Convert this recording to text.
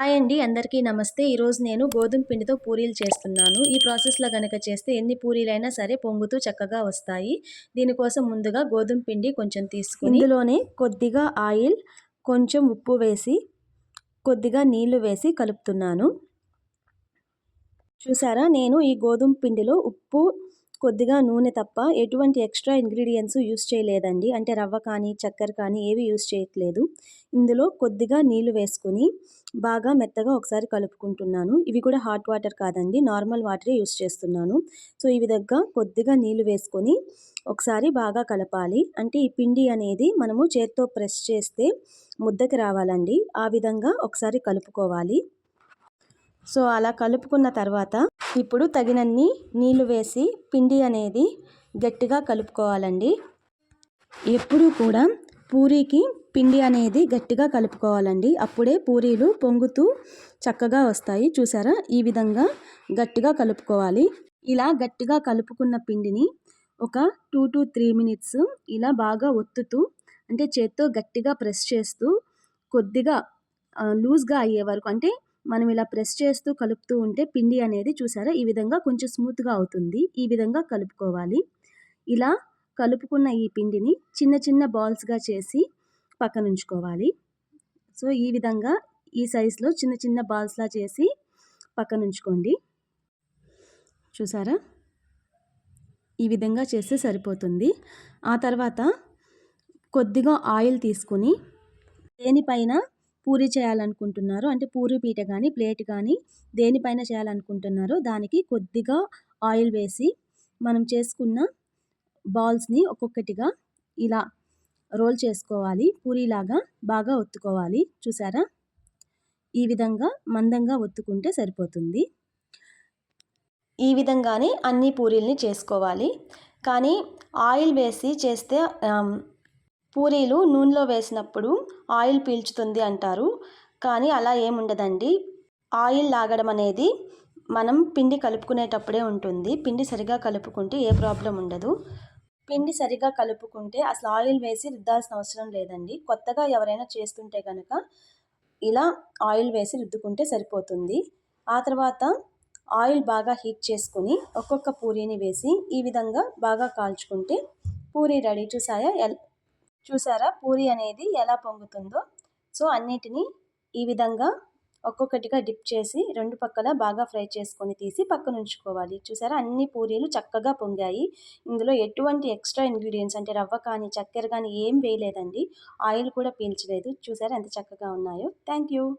Hi అండి అందరికీ నమస్తే. ఈరోజు నేను గోధుమ పిండితో పూరీలు చేస్తున్నాను. ఈ ప్రాసెస్లో కనుక చేస్తే ఎన్ని పూరీలైనా సరే పొంగుతూ చక్కగా వస్తాయి. దీనికోసం ముందుగా గోధుమ పిండి కొంచెం తీసుకుని ఇందులోనే కొద్దిగా ఆయిల్ కొంచెం ఉప్పు వేసి కొద్దిగా నీళ్ళు వేసి కలుపుతున్నాను. చూసారా? నేను ఈ గోధుమ పిండిలో ఉప్పు కొద్దిగా నూనె తప్ప ఎటువంటి ఎక్స్ట్రా ఇంగ్రీడియంట్స్ యూస్ చేయలేదండి. అంటే రవ్వ కానీ చక్కెర కానీ ఏవి యూస్ చేయట్లేదు. ఇందులో కొద్దిగా నీళ్ళు వేసుకుని బాగా మెత్తగా ఒకసారి కలుపుకుంటున్నాను. ఇవి కూడా హాట్ వాటర్ కాదండి నార్మల్ వాటరే యూస్ చేస్తున్నాను. సో ఈ విధంగా కొద్దిగా నీళ్ళు వేసుకొని ఒకసారి బాగా కలపాలి. అంటే ఈ పిండి అనేది మనము చేత్తో ప్రెస్ చేస్తే ముద్దకి రావాలండి. ఆ విధంగా ఒకసారి కలుపుకోవాలి. సో అలా కలుపుకున్న తర్వాత ఇప్పుడు తగినన్ని నీళ్ళు వేసి పిండి అనేది గట్టిగా కలుపుకోవాలండి. ఎప్పుడూ కూడా పూరీకి పిండి అనేది గట్టిగా కలుపుకోవాలండి. అప్పుడే పూరీలు పొంగుతూ చక్కగా వస్తాయి. చూసారా? ఈ విధంగా గట్టిగా కలుపుకోవాలి. ఇలా గట్టిగా కలుపుకున్న పిండిని ఒక టూ టు త్రీ మినిట్స్ ఇలా బాగా ఒత్తుతూ అంటే చేత్తో గట్టిగా ప్రెస్ చేస్తూ కొద్దిగా లూజ్గా అయ్యే వరకు అంటే మనం ఇలా ప్రెస్ చేస్తూ కలుపుతూ ఉంటే పిండి అనేది చూసారా? ఈ విధంగా కొంచెం స్మూత్గా అవుతుంది. ఈ విధంగా కలుపుకోవాలి. ఇలా కలుపుకున్న ఈ పిండిని చిన్న చిన్న బాల్స్గా చేసి పక్కన ఉంచుకోవాలి. సో ఈ విధంగా ఈ సైజులో చిన్న చిన్న బాల్స్లా చేసి పక్కన ఉంచుకోండి. చూసారా? ఈ విధంగా చేస్తే సరిపోతుంది. ఆ తర్వాత కొద్దిగా ఆయిల్ తీసుకుని దేనిపైన పూరి చేయాలనుకుంటున్నారో. అంటే పూరి పీట కానీ ప్లేట్ కానీ దేనిపైన చేయాలనుకుంటున్నారో దానికి కొద్దిగా ఆయిల్ వేసి మనం చేసుకున్న బాల్స్ని ఒక్కొక్కటిగా ఇలా రోల్ చేసుకోవాలి. పూరిలాగా బాగా ఒత్తుకోవాలి. చూసారా? ఈ విధంగా మందంగా ఒత్తుకుంటే సరిపోతుంది. ఈ విధంగానే అన్ని పూరీల్ని చేసుకోవాలి. కానీ ఆయిల్ వేసి చేస్తే పూరీలు నూనెలో వేసినప్పుడు ఆయిల్ పీల్చుతుంది అంటారు. కానీ అలా ఏముండదండి ఆయిల్ లాగడం అనేది మనం పిండి కలుపుకునేటప్పుడే ఉంటుంది. పిండి సరిగా కలుపుకుంటే ఏ ప్రాబ్లం ఉండదు. పిండి సరిగా కలుపుకుంటే అసలు ఆయిల్ వేసి రుద్దాల్సిన అవసరం లేదండి. కొత్తగా ఎవరైనా చేస్తుంటే కనుక ఇలా ఆయిల్ వేసి రుద్దుకుంటే సరిపోతుంది. ఆ తర్వాత ఆయిల్ బాగా హీట్ చేసుకుని ఒక్కొక్క పూరీని వేసి ఈ విధంగా బాగా కాల్చుకుంటే పూరీ రెడీ చూసాయా చూసారా? పూరి అనేది ఎలా పొంగుతుందో. సో అన్నిటినీ ఈ విధంగా ఒక్కొక్కటిగా డిప్ చేసి రెండు పక్కల బాగా ఫ్రై చేసుకొని తీసి పక్కన ఉంచుకోవాలి. చూసారా? అన్ని పూరీలు చక్కగా పొంగాయి. ఇందులో ఎటువంటి ఎక్స్ట్రా ఇంగ్రీడియంట్స్ అంటే రవ్వ కానీ చక్కెర కానీ ఏం వేయలేదండి. ఆయిల్ కూడా పీల్చలేదు. చూసారా? ఎంత చక్కగా ఉన్నాయో. Thank you